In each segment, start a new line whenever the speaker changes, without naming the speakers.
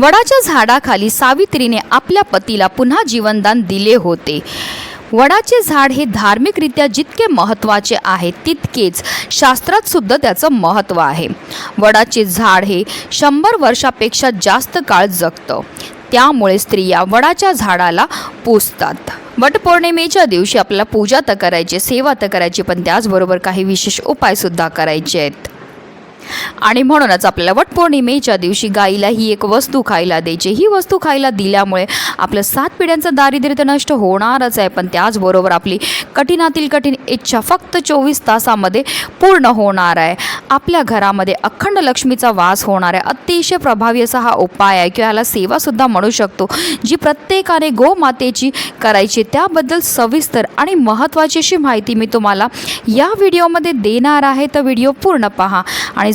वडाच्या झाडाखाली सावित्रीने आपल्या पतीला पुन्हा जीवनदान दिले होते. वडाचे झाड हे धार्मिकरित्या जितके महत्त्वाचे आहे तितकेच शास्त्रात सुद्धा त्याचं महत्त्व आहे. वडाचे झाड हे शंभर वर्षापेक्षा जास्त काळ जगतं. त्यामुळे स्त्रिया वडाच्या झाडाला पूजतात वटपौर्णिमेच्या दिवशी आपल्याला पूजा तर करायची सेवा तर करायची पण त्याचबरोबर काही विशेष उपायसुद्धा करायचे आहेत. आणि म्हणूनच आपल्याला वटपौर्णिमेच्या दिवशी गाईला ही एक वस्तू खायला द्यायची ही वस्तू खायला दिल्यामुळे आपलं सात पिढ्यांचं दारिद्र्य तर नष्ट होणारच आहे. पण त्याचबरोबर आपली कठीणातील कठीण इच्छा फक्त चोवीस तासामध्ये पूर्ण होणार आहे. आपल्या घरामध्ये अखंड लक्ष्मीचा वास होणार आहे. अतिशय प्रभावी असा हा उपाय आहे किंवा ह्याला सेवासुद्धा म्हणू शकतो. जी प्रत्येकाने गोमातेची करायची त्याबद्दल सविस्तर आणि महत्त्वाची अशी माहिती मी तुम्हाला या व्हिडिओमध्ये देणार आहे. तर व्हिडिओ पूर्ण पहा आणि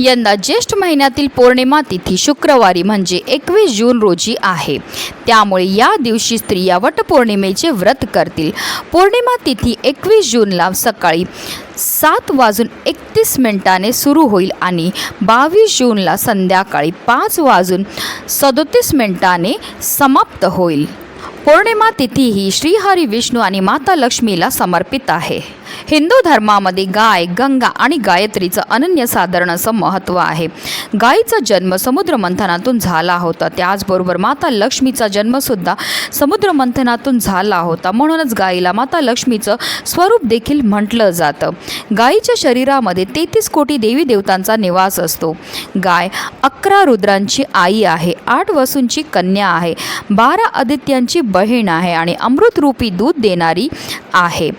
यंदा ज्येष्ठ महिन्यातील पौर्णिमा तिथी शुक्रवारी म्हणजे एकवीस जून रोजी आहे. त्यामुळे या दिवशी स्त्रिया वटपौर्णिमेचे व्रत करतील. पौर्णिमा तिथी एकवीस जूनला सकाळी सात वाजून एकतीस मिनिटाने सुरू होईल आणि बावीस जूनला संध्याकाळी पाच वाजून सदोतीस मिनिटाने समाप्त होईल. पौर्णिमा तिथी ही श्रीहरी विष्णू आणि माता लक्ष्मीला समर्पित आहे. हिंदू धर्मामध्ये गाय गंगा आणि गायत्रीचं अनन्यसाधारण असं महत्त्व आहे. गायीचा जन्म समुद्र मंथनातून झाला होता. त्याचबरोबर माता लक्ष्मीचा जन्मसुद्धा समुद्र मंथनातून झाला होता. म्हणूनच गायीला माता लक्ष्मीचं स्वरूप देखील म्हटलं जातं. गायीच्या शरीरामध्ये तेहतीस कोटी देवी देवतांचा निवास असतो. गाय अकरा रुद्रांची आई आहे. आठ वसूंची कन्या आहे. बारा आदित्यांची बहीण आहे आणि अमृतरूपी दूध देणारी आहे.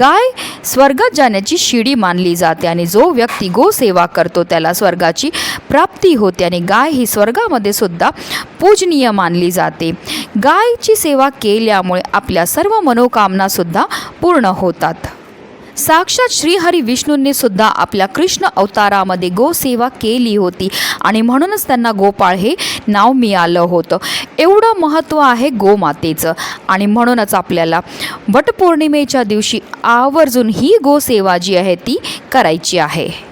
गाय स्वर्गात जाण्याची शिडी मानली जाते आणि जो व्यक्ती गोसेवा करतो त्याला स्वर्गाची प्राप्ती होते आणि गाय ही स्वर्गामध्ये सुद्धा पूजनीय मानली जाते. गायची सेवा केल्यामुळे आपल्या सर्व मनोकामनासुद्धा पूर्ण होतात. साक्षात श्रीहरी विष्णूंनी सुद्धा आपल्या कृष्ण अवतारामध्ये गोसेवा केली होती. आणि म्हणूनच त्यांना गोपाळ हे नाव मिळालं होतं. एवढं महत्त्व आहे गोमातेचं आणि म्हणूनच आपल्याला वटपौर्णिमेच्या दिवशी आवर्जून ही गोसेवा जी आहे ती करायची आहे.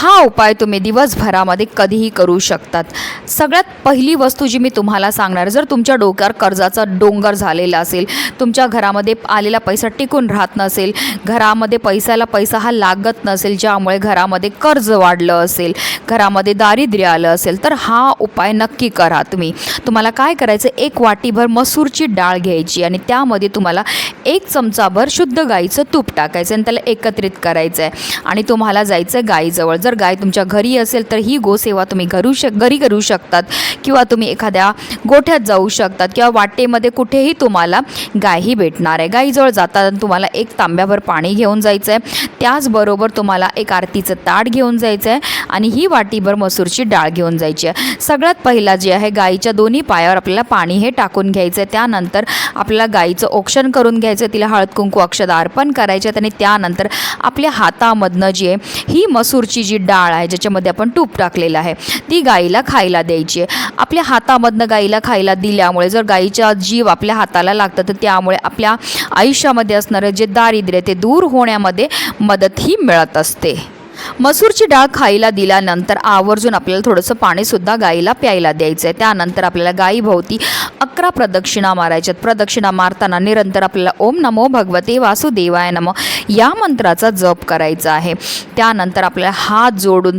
हा उपाय तुम्ही दिवसभरामध्ये कधीही करू शकतात. सगळ्यात पहिली वस्तू जी मी तुम्हाला सांगणार जर तुमच्या डोक्यावर कर्जाचा डोंगर झालेला असेल तुमच्या घरामध्ये आलेला पैसा टिकून राहत नसेल घरामध्ये पैशाला पैसा हा लागत नसेल ज्यामुळे घरामध्ये कर्ज वाढलं असेल घरामध्ये दारिद्र्य आलं असेल तर हा उपाय नक्की करा तुम्ही. तुम्हाला काय करायचं एक वाटीभर मसूरची डाळ घ्यायची आणि त्यामध्ये तुम्हाला एक चमचाभर शुद्ध गाईचं तूप टाकायचं आणि त्याला एकत्रित करायचं आहे आणि तुम्हाला जायचं आहे गाईजवळ. जर जर गाय तुमच्या घरी असेल तर ही गोसेवा तुम्ही घरू शक घरी करू शकतात किंवा तुम्ही एखाद्या गोठ्यात जाऊ शकतात किंवा वाटेमध्ये कुठेही तुम्हाला गायही भेटणार आहे. गाईजवळ जाताना तुम्हाला एक तांब्याभर पाणी घेऊन जायचं आहे त्याचबरोबर तुम्हाला एक आरतीचं ताट घेऊन जायचं आहे आणि ही वाटीभर मसूरची डाळ घेऊन जायची आहे. सगळ्यात पहिला जे आहे गाईच्या दोन्ही पायावर आपल्याला पाणी हे टाकून घ्यायचं आहे त्यानंतर आपल्याला गाईचं औक्षण करून घ्यायचं तिला हळद कुंकू अक्षदा अर्पण करायचे आहेत आणि त्यानंतर आपल्या हातामधनं जी आहे ही मसूरची जी डाळ आहे ज्याच्यामध्ये आपण तूप टाकलेलं आहे. ती गाईला खायला द्यायची आहे. आपल्या हातामधनं गाईला खायला दिल्यामुळे जर गाईचा जीव आपल्या हाताला लागतं तर त्यामुळे आपल्या आयुष्यामध्ये असणारं जे दारिद्र्य ते दूर होण्यामध्ये मदतही मिळत असते. मसूरची डाळ खायला दिल्यानंतर आवर्जून आपल्याला थोडंसं पाणीसुद्धा गाईला प्यायला द्यायचं आहे. त्यानंतर आपल्याला गाईभोवती अकरा प्रदक्षिणा मारायच्यात प्रदक्षिणा मारताना निरंतर आपल्याला ओम नमो भगवते वासुदेवाय नमो या मंत्राचा जप करायचा आहे. त्यानंतर आपल्याला हात जोडून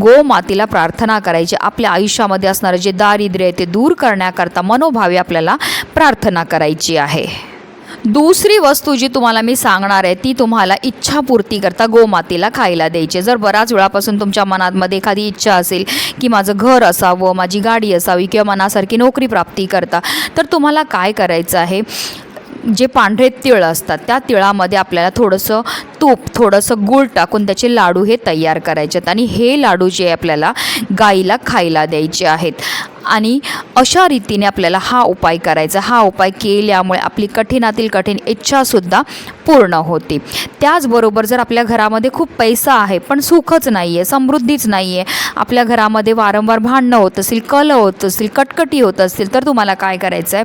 गोमातेला प्रार्थना करायची. आपल्या आयुष्यामध्ये असणारं जे दारिद्र्य आहे ते दूर करण्याकरता मनोभावे आपल्याला प्रार्थना करायची आहे. दुसरी वस्तू जी तुम्हाला मी सांगणार आहे ती तुम्हाला इच्छापूर्ती करता गोमातेला खायला द्यायची. आहे. जर बऱ्याच वेळापासून तुमच्या मनामध्ये एखादी इच्छा असेल की माझं घर असावं माझी गाडी असावी किंवा मनासारखी नोकरी प्राप्ती करता तर तुम्हाला काय करायचं आहे? जे पांढरे तिळ असतात त्या तिळामध्ये आपल्याला थोडंसं तूप थोडंसं गूळ टाकून त्याचे लाडू हे तयार करायचे आहेत आणि हे लाडू जे आपल्याला गाईला खायला द्यायचे आहेत. आणि अशा रीतीने आपल्याला हा उपाय करायचा. हा उपाय केल्यामुळे आपली कठीणातील कठीण इच्छासुद्धा पूर्ण होते. त्याचबरोबर जर आपल्या घरामध्ये खूप पैसा आहे पण सुखच नाही आहे समृद्धीच नाही आहे आपल्या घरामध्ये वारंवार भांडणं होत असतील कल होत असतील कटकटी होत असतील तर तुम्हाला काय करायचं आहे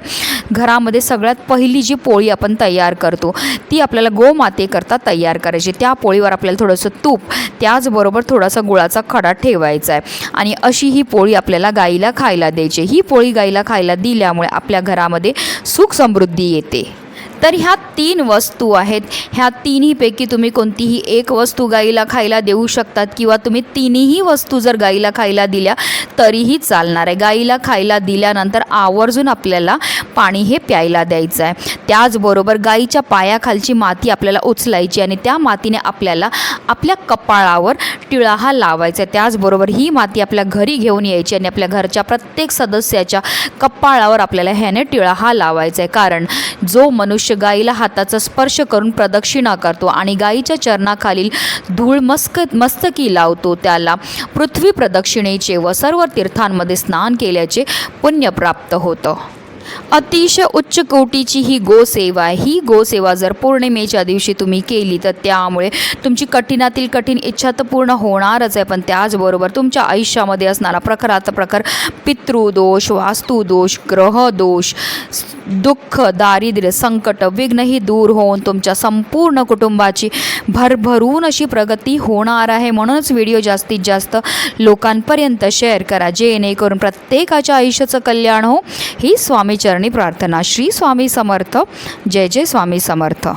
घरामध्ये सगळ्यात पहिली जी पोळी आपण तयार करतो ती आपल्याला गोमातेकरता तयार करायची. त्या पोळीवर आपल्याला थोडंसं तूप त्याचबरोबर थोडासा गुळाचा खडा ठेवायचा आहे आणि अशी ही पोळी आपल्याला गाईला खायला द्यायची. ही पोळी गाईला खायला दिल्यामुळे आपल्या घरामध्ये सुख समृद्धी येते. तर ह्या तीन वस्तू आहेत. ह्या तिन्हीपैकी तुम्ही कोणतीही एक वस्तू गाईला खायला देऊ शकतात किंवा तुम्ही तिन्ही वस्तू जर गाईला खायला दिल्या तरीही चालणार आहे. गाईला खायला दिल्यानंतर आवर्जून आपल्याला पाणी हे प्यायला द्यायचं आहे. त्याचबरोबर गाईच्या पायाखालची माती आपल्याला उचलायची आणि त्या मातीने आपल्याला आपल्या कपाळावर टिळा हा लावायचा आहे. त्याचबरोबर ही माती आपल्या घरी घेऊन यायची आणि आपल्या घरच्या प्रत्येक सदस्याच्या कपाळावर आपल्याला ह्याने टिळा हा लावायचा आहे. कारण जो मनुष्य गाईला हाताचा स्पर्श करून प्रदक्षिणा करतो आणि गाईच्या चरणाखालील धूळ मस्क मस्तकी लावतो. त्याला पृथ्वी प्रदक्षिणेचे व सर्व तीर्थांमध्ये स्नान केल्याचे पुण्य प्राप्त होतं. अतिशय उच्च कोटीची ही गोसेवा आहे. ही गोसेवा जर पौर्णिमेच्या दिवशी तुम्ही केली तर त्यामुळे तुमची कठीणातील कठीण इच्छा तर पूर्ण होणारच आहे. पण त्याचबरोबर तुमच्या आयुष्यामध्ये असणारा प्रखरात प्रखर पितृदोष वास्तुदोष ग्रहदोष दुःख दारिद्र्य संकट विघ्नही दूर होऊन तुमच्या संपूर्ण कुटुंबाची भरभरून अशी प्रगती होणार आहे. म्हणूनच व्हिडिओ जास्तीत जास्त लोकांपर्यंत शेअर करा. जेणेकरून प्रत्येकाच्या आयुष्याचं कल्याण हो. ही स्वामीचरणी प्रार्थना. श्री स्वामी समर्थ. जय जय स्वामी समर्थ.